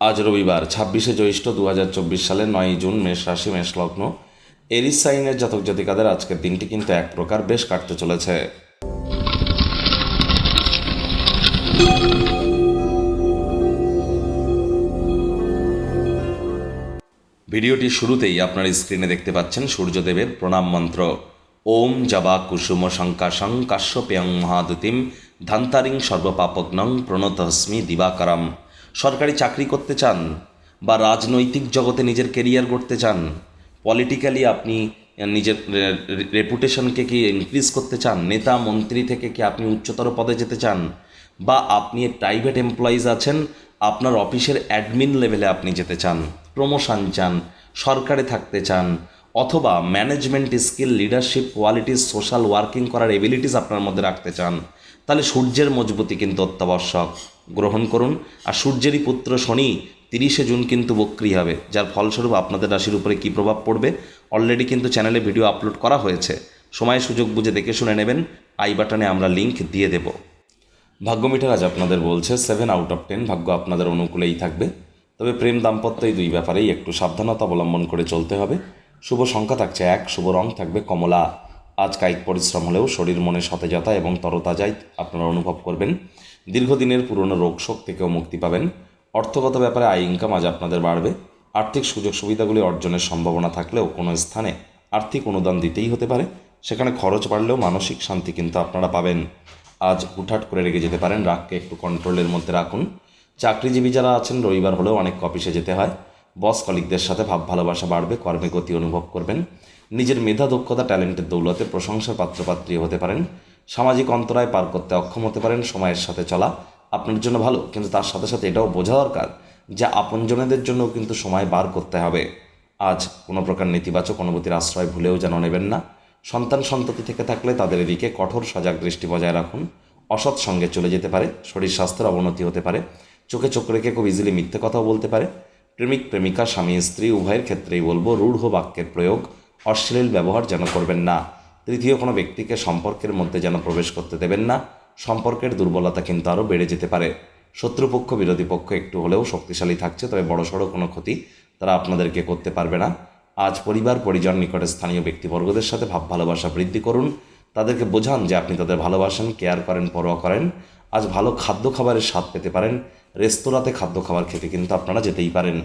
আজ রবিবার, ছাব্বিশে জ্যৈষ্ঠ দু হাজার চব্বিশ সালের নয় জুন, মেষ রাশি, মেষ লগ্ন। এরিস সাইনের জাতক জাতিকাদের আজকের দিনটি কিন্তু এক প্রকার বেশ কাটতে চলেছে। ভিডিওটি শুরুতেই আপনার স্ক্রিনে দেখতে পাচ্ছেন সূর্যদেবের প্রণাম মন্ত্র। ওম জবা কুসুম শঙ্কাশং কাশ্যপেয়ং মহাদুতিম ধান্তারিং সর্বপাপগ্নং প্রণতহস্মি দিবাকরম। সরকারি চাকরি করতে চান বা রাজনৈতিক জগতে নিজের কেরিয়ার গড়তে চান পলিটিক্যালি আপনি নিজের রেপুটেশনকে কি ইনক্রিজ করতে চান, নেতা, মন্ত্রী থেকে কি আপনি উচ্চতর পদে যেতে চান, বা আপনি প্রাইভেট এমপ্লয়িজ আছেন, আপনার অফিসের অ্যাডমিন লেভেলে আপনি যেতে চান প্রমোশন চান, সরকারে থাকতে চান, অথবা management skill leadership qualities social working করার এবিলিটিস আপনার মধ্যে রাখতে চান, তাহলে সূর্যের মজবুতি কিন্তু অত্যাবশ্যক। গ্রহণ করুন। আর সূর্যেরই পুত্র শনি তিরিশে জুন কিন্তু বক্রি হবে, যার ফলস্বরূপ আপনাদের রাশির উপরে কী প্রভাব পড়বে? অলরেডি কিন্তু চ্যানেলে ভিডিও আপলোড করা হয়েছে। সময় সুযোগ বুঝে দেখে শুনে নেবেন। আই বাটনে আমরা লিংক দিয়ে দেব। ভাগ্য মিটার আজ আপনাদের বলছে সেভেন আউট অফ টেন ভাগ্য আপনাদের অনুকূলেই থাকবে। তবে প্রেম দাম্পত্য দুই ব্যাপারেই একটু সাবধানতা অবলম্বন করে চলতে হবে। শুভ সংখ্যা থাকছে এক, শুভ রং থাকবে কমলা। আজ কায়িক পরিশ্রম হলেও শরীর মনে সতেজতা এবং তরতাজাই আপনারা অনুভব করবেন। দীর্ঘদিনের পুরনো রোগ শোক থেকেও মুক্তি পাবেন। অর্থগত ব্যাপারে আয় ইনকাম আজ আপনাদের বাড়বে। আর্থিক সুযোগ সুবিধাগুলি অর্জনের সম্ভাবনা থাকলেও কোনো স্থানে আর্থিক অনুদান দিতেই হতে পারে। সেখানে খরচ বাড়লেও মানসিক শান্তি কিন্তু আপনারা পাবেন। আজ হুটহাট করে রেগে যেতে পারেন। রাগকে একটু কন্ট্রোলের মধ্যে রাখুন। চাকরিজীবী যারা আছেন, রবিবার হলেও অনেক অফিসে যেতে হয়। বস কলিকদের সাথে ভাব ভালোবাসা বাড়বে, কর্মে গতি অনুভব করবেন। নিজের মেধা, দক্ষতা, ট্যালেন্টের দৌলতে প্রশংসার পাত্রপাত্রী হতে পারেন। সামাজিক অন্তরায় পার করতে অক্ষম হতে পারেন সময়ের সাথে চলা আপনার জন্য ভালো, কিন্তু তার সাথে সাথে এটাও বোঝা দরকার যে আপনজনেদের জন্যও কিন্তু সময় বার করতে হবে। আজ কোনো প্রকার নেতিবাচক অনুভূতির আশ্রয় ভুলেও যেন নেবেন না। সন্তান সন্ততি থেকে থাকলে তাদের এদিকে কঠোর সজাগ দৃষ্টি বজায় রাখুন। অসৎ সঙ্গে চলে যেতে পারে, শরীর স্বাস্থ্যের অবনতি হতে পারে, চোখে চোখ রেখে খুব ইজিলি মিথ্যে কথাও বলতে পারে। প্রেমিক, প্রেমিকা, স্বামী, স্ত্রী, উভয়ের ক্ষেত্রেই বলব রূঢ় বাক্যের প্রয়োগ, অশ্লীল ব্যবহার যেন করবেন না। তৃতীয় কোনো ব্যক্তিকে সম্পর্কের মধ্যে যেন প্রবেশ করতে দেবেন না, সম্পর্কের দুর্বলতা কিন্তু আরও বেড়ে যেতে পারে। শত্রুপক্ষ, বিরোধী পক্ষ একটু হলেও শক্তিশালী থাকছে, তবে বড়সড় কোনো ক্ষতি তারা আপনাদেরকে করতে পারবে না। আজ পরিবার, পরিজন নিকটে স্থানীয় ব্যক্তিবর্গদের সাথে ভাব, ভালোবাসা বৃদ্ধি করুন। তাদেরকে বোঝান যে আপনি তাদের ভালোবাসেন, কেয়ার করেন, পরোয়া করেন। আজ ভালো খাদ্য খাবারের স্বাদ পেতে পারেন। রেস্তোরাঁতে খাদ্য খাবার খেতে কিন্তু আপনারা যেতেই পারেন।